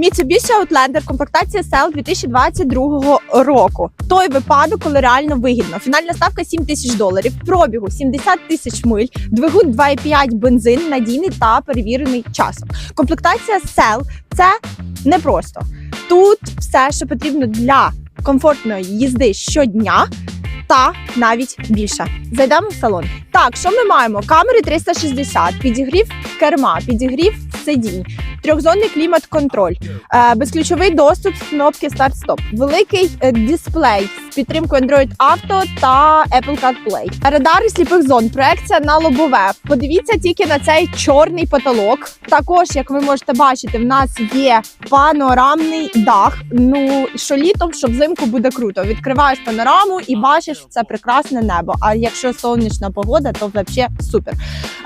Mitsubishi Outlander комплектація SL 2022 року. Той випадок, коли реально вигідно. Фінальна ставка 7 тисяч доларів, пробігу 70 тисяч миль, двигун 2,5 бензин, надійний та перевірений часом. Комплектація SL – це непросто. Тут все, що потрібно для комфортної їзди щодня. Та навіть більше. Зайдемо в салон. Так, що ми маємо? Камери 360, підігрів керма, підігрів сидінь, трьохзонний клімат-контроль, е, безключовий доступ кнопки старт-стоп, великий е, дисплей з підтримкою Android Auto та Apple CarPlay, радари сліпих зон, проекція на лобове. Подивіться тільки на цей чорний потолок. Також, як ви можете бачити, в нас є панорамний дах. Ну що літом, що взимку буде круто. Відкриваєш панораму і бачиш це прекрасне небо. А якщо сонячна погода, то взагалі супер.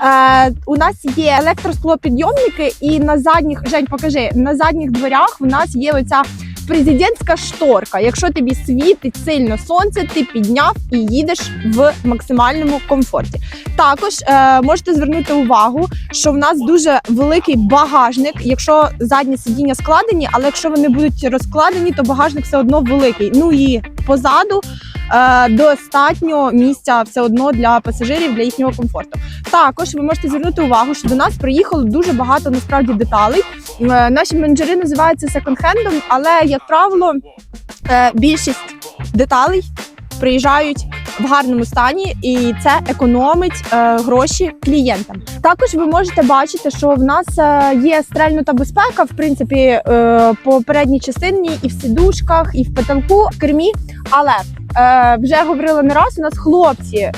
Е, у нас є електросклопідйомники, і на задніх Жень, покажи на задніх дверях. У нас є оця президентська шторка. Якщо тобі світить сильно сонце, ти підняв і їдеш в максимальному комфорті. Також е, можете звернути увагу, що в нас дуже великий багажник. Якщо задні сидіння складені, але якщо вони будуть розкладені, то багажник все одно великий. Ну і позаду достатньо місця все одно для пасажирів для їхнього комфорту. Також ви можете звернути увагу, що до нас приїхало дуже багато насправді деталей. Е, Наші менеджери називаються секонд-хендом, але як правило, е, більшість деталей приїжджають в гарному стані, і це економить е, гроші клієнтам. Також ви можете бачити, що в нас е, є стрельнута безпека, в принципі, е, по передній частині, і в сидушках, і в потолку, в кермі. Але е, вже говорила не раз, у нас хлопці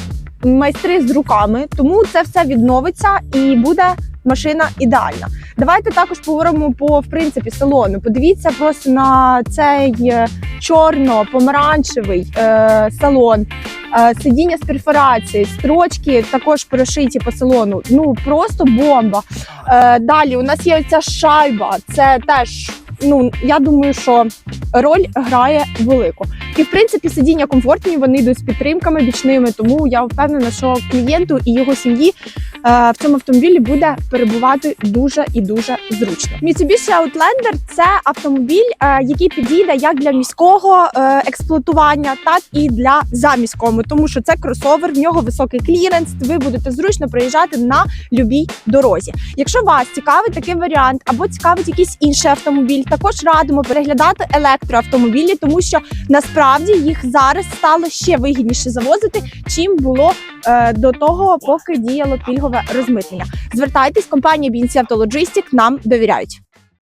майстри з руками, тому це все відновиться і буде машина ідеальна. Давайте також поговоримо по в принципі салону. Подивіться просто на цей е, чорно-помаранчевий е, салон, е, сидіння з перфорацією, строчки також прошиті по салону. Ну просто бомба. Е, далі у нас є оця шайба. Це теж. Ну я думаю, що роль грає велику. І в принципі сидіння комфортні, вони йдуть з підтримками бічними. Тому я впевнена, що клієнту і його сім'ї в цьому автомобілі буде перебувати дуже і дуже зручно. Mitsubishi Outlander – це автомобіль, е, який підійде як для міського е, експлуатування, так і для заміського, тому що це кросовер, в нього високий кліренс. Ви будете зручно проїжджати на любій дорозі. Якщо вас цікавить такий варіант або цікавить якийсь інший автомобіль, також радимо переглядати електроавтомобілі, тому що насправді їх зараз стало ще вигідніше завозити, чим було е, до того, поки діяло пільгове розмитнення. Звертайтесь, компанія BNC Auto нам довіряють.